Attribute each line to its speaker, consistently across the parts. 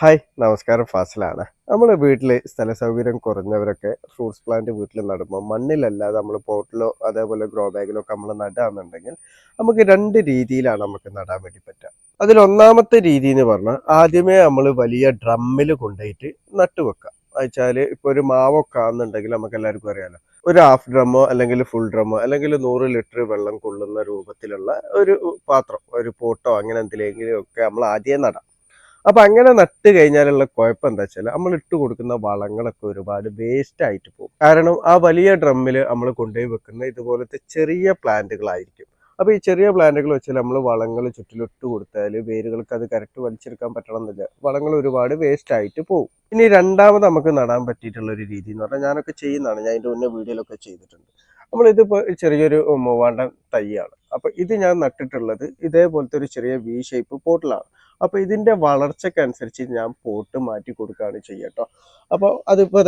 Speaker 1: Hi നമസ്കാരം. ഫാസിലാണ്. നമ്മൾ വീട്ടിൽ സ്ഥല സൗകര്യം കുറഞ്ഞവരൊക്കെ ഫ്രൂട്ട്സ് പ്ലാന്റ് വീട്ടിൽ നടുമ്പോൾ മണ്ണിലല്ലാതെ നമ്മൾ പോട്ടിലോ അതേപോലെ ഗ്രോ ബാഗിലോ ഒക്കെ നമ്മൾ നടുകയാണെന്നുണ്ടെങ്കിൽ നമുക്ക് രണ്ട് രീതിയിലാണ് നമുക്ക് നടാൻ വേണ്ടി പറ്റുക. അതിലൊന്നാമത്തെ രീതി എന്ന് പറഞ്ഞാൽ ആദ്യമേ നമ്മൾ വലിയ ഡ്രമ്മിൽ കൊണ്ടുപോയിട്ട് നട്ടുവെക്കുക വെച്ചാൽ ഇപ്പോൾ ഒരു മാവൊക്കെ ആണെന്നുണ്ടെങ്കിൽ നമുക്ക് എല്ലാവർക്കും അറിയാമല്ലോ ഒരു ഹാഫ് ഡ്രമ്മോ അല്ലെങ്കിൽ ഫുൾ ഡ്രമ്മോ അല്ലെങ്കിൽ നൂറ് ലിറ്റർ വെള്ളം കൊള്ളുന്ന രൂപത്തിലുള്ള ഒരു പാത്രം ഒരു പോട്ടോ അങ്ങനെ എന്തിലെങ്കിലും ഒക്കെ നമ്മൾ ആദ്യം നടാം. അപ്പൊ അങ്ങനെ നട്ട് കഴിഞ്ഞാലുള്ള കുഴപ്പം എന്താ വെച്ചാൽ നമ്മൾ ഇട്ട് കൊടുക്കുന്ന വളങ്ങളൊക്കെ ഒരുപാട് വേസ്റ്റ് ആയിട്ട് പോകും. കാരണം ആ വലിയ ഡ്രമ്മിൽ നമ്മൾ കൊണ്ടുപോയി വെക്കുന്ന ഇതുപോലത്തെ ചെറിയ പ്ലാന്റുകളായിരിക്കും. അപ്പൊ ഈ ചെറിയ പ്ലാന്റുകൾ വെച്ചാൽ നമ്മൾ വളങ്ങൾ ചുറ്റിലിട്ട് കൊടുത്താൽ വേരുകൾക്ക് അത് കറക്റ്റ് വലിച്ചെടുക്കാൻ പറ്റണം എന്നില്ല. വളങ്ങൾ ഒരുപാട് വേസ്റ്റ് ആയിട്ട് പോകും. ഇനി രണ്ടാമത് നമുക്ക് നടാൻ പറ്റിയിട്ടുള്ള ഒരു രീതി എന്ന് പറഞ്ഞാൽ ഞാനൊക്കെ ചെയ്യുന്നതാണ്. ഞാൻ അതിന്റെ മുന്നേ വീഡിയോയിലൊക്കെ ചെയ്തിട്ടുണ്ട്. നമ്മളിതിപ്പോൾ ചെറിയൊരു മൂവാണ്ടൻ തൈയാണ്. അപ്പൊ ഇത് ഞാൻ നട്ടിട്ടുള്ളത് ഇതേപോലത്തെ ഒരു ചെറിയ വി ഷേപ്പ് പോട്ടിലാണ് അപ്പൊ ഇതിന്റെ വളർച്ചക്കനുസരിച്ച് ഞാൻ പോട്ട് മാറ്റി കൊടുക്കുകയാണ് ചെയ്യട്ടോ. അപ്പോൾ അതിപ്പോ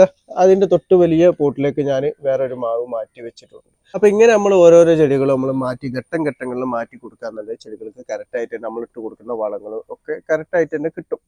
Speaker 1: അതിന്റെ തൊട്ട് വലിയ പോട്ടിലേക്ക് ഞാൻ വേറൊരു മാവ് മാറ്റി വെച്ചിട്ടുണ്ട്. അപ്പൊ ഇങ്ങനെ നമ്മൾ ഓരോരോ ചെടികൾ നമ്മൾ മാറ്റി ഘട്ടം ഘട്ടങ്ങളിൽ മാറ്റി കൊടുക്കാന്നുണ്ടെങ്കിൽ ചെടികൾക്ക് കറക്റ്റായിട്ട് നമ്മൾ ഇട്ട് കൊടുക്കുന്ന വളങ്ങളും ഒക്കെ കറക്റ്റായിട്ട് തന്നെ കിട്ടും.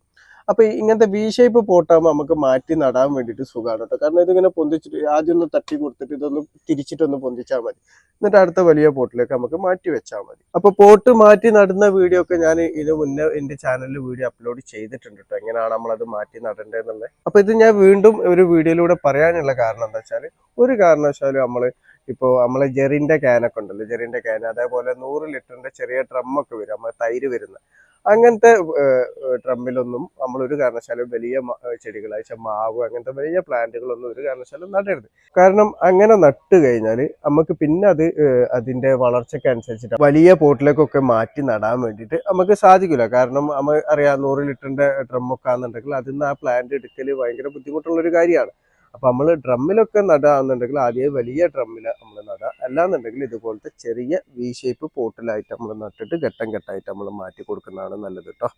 Speaker 1: അപ്പൊ ഇങ്ങനത്തെ വി ഷേപ്പ് പോട്ടാകുമ്പോൾ നമുക്ക് മാറ്റി നടാൻ വേണ്ടിട്ട് സുഖമാണ് കേട്ടോ കാരണം ഇതിങ്ങനെ പൊന്തിച്ചിട്ട് ആദ്യം ഒന്ന് തട്ടി കൊടുത്തിട്ട് ഇതൊന്ന് തിരിച്ചിട്ടൊന്ന് പൊന്തിച്ചാൽ മതി. എന്നിട്ട് അടുത്ത വലിയ പോട്ടിലേക്ക് നമുക്ക് മാറ്റി വെച്ചാൽ മതി. അപ്പൊ പോട്ട് മാറ്റി നടുന്ന വീഡിയോ ഒക്കെ ഞാൻ ഇത് മുന്നേ എന്റെ ചാനലിൽ വീഡിയോ അപ്ലോഡ് ചെയ്തിട്ടുണ്ട് കേട്ടോ എങ്ങനെയാണ് നമ്മളത് മാറ്റി നടേണ്ടതെന്നുള്ളത് അപ്പൊ ഇത് ഞാൻ വീണ്ടും ഒരു വീഡിയോയിലൂടെ പറയാനുള്ള കാരണം എന്താ വെച്ചാൽ ഒരു കാരണവശാലും നമ്മൾ ഇപ്പോൾ നമ്മളെ ജെറിന്റെ ക്യാനൊക്കെ ഉണ്ടല്ലോ. ജെറിന്റെ ക്യാൻ അതേപോലെ നൂറ് ലിറ്ററിന്റെ ചെറിയ ഡ്രമ്മൊക്കെ വരും. നമ്മൾ തൈര് വരുന്ന അങ്ങനത്തെ ഡ്രമ്മിലൊന്നും നമ്മൾ ഒരു കാരണവശാലും വലിയ ചെടികൾ മാവ് അങ്ങനത്തെ വലിയ പ്ലാന്റുകളൊന്നും ഒരു കാരണവശാലും നടരുത്. കാരണം അങ്ങനെ നട്ട് കഴിഞ്ഞാൽ നമുക്ക് പിന്നെ അത് ഏഹ്, അതിന്റെ വളർച്ചയ്ക്ക് അനുസരിച്ചിട്ട് വലിയ പോട്ടിലേക്കൊക്കെ മാറ്റി നടാൻ വേണ്ടിയിട്ട് നമുക്ക് സാധിക്കില്ല കാരണം നമ്മൾ അറിയാം നൂറ് ലിറ്ററിന്റെ ഡ്രമ്മൊക്കെ ആണെന്നുണ്ടെങ്കിൽ അതിൽ നിന്ന് ആ പ്ലാന്റ് എടുക്കൽ ഭയങ്കര ബുദ്ധിമുട്ടുള്ള ഒരു കാര്യമാണ്. അപ്പൊ നമ്മൾ ഡ്രമ്മിലൊക്കെ നടാന്നുണ്ടെങ്കിൽ ആദ്യം വലിയ ഡ്രമ്മിൽ നമ്മൾ നടുക അല്ലാന്നുണ്ടെങ്കിൽ ഇതുപോലത്തെ ചെറിയ വി ഷേപ്പ് പോട്ടിലായിട്ട് നമ്മൾ നട്ടിട്ട് ഘട്ടം ഘട്ടമായിട്ട് നമ്മൾ മാറ്റി കൊടുക്കുന്നതാണ് നല്ലത് കേട്ടോ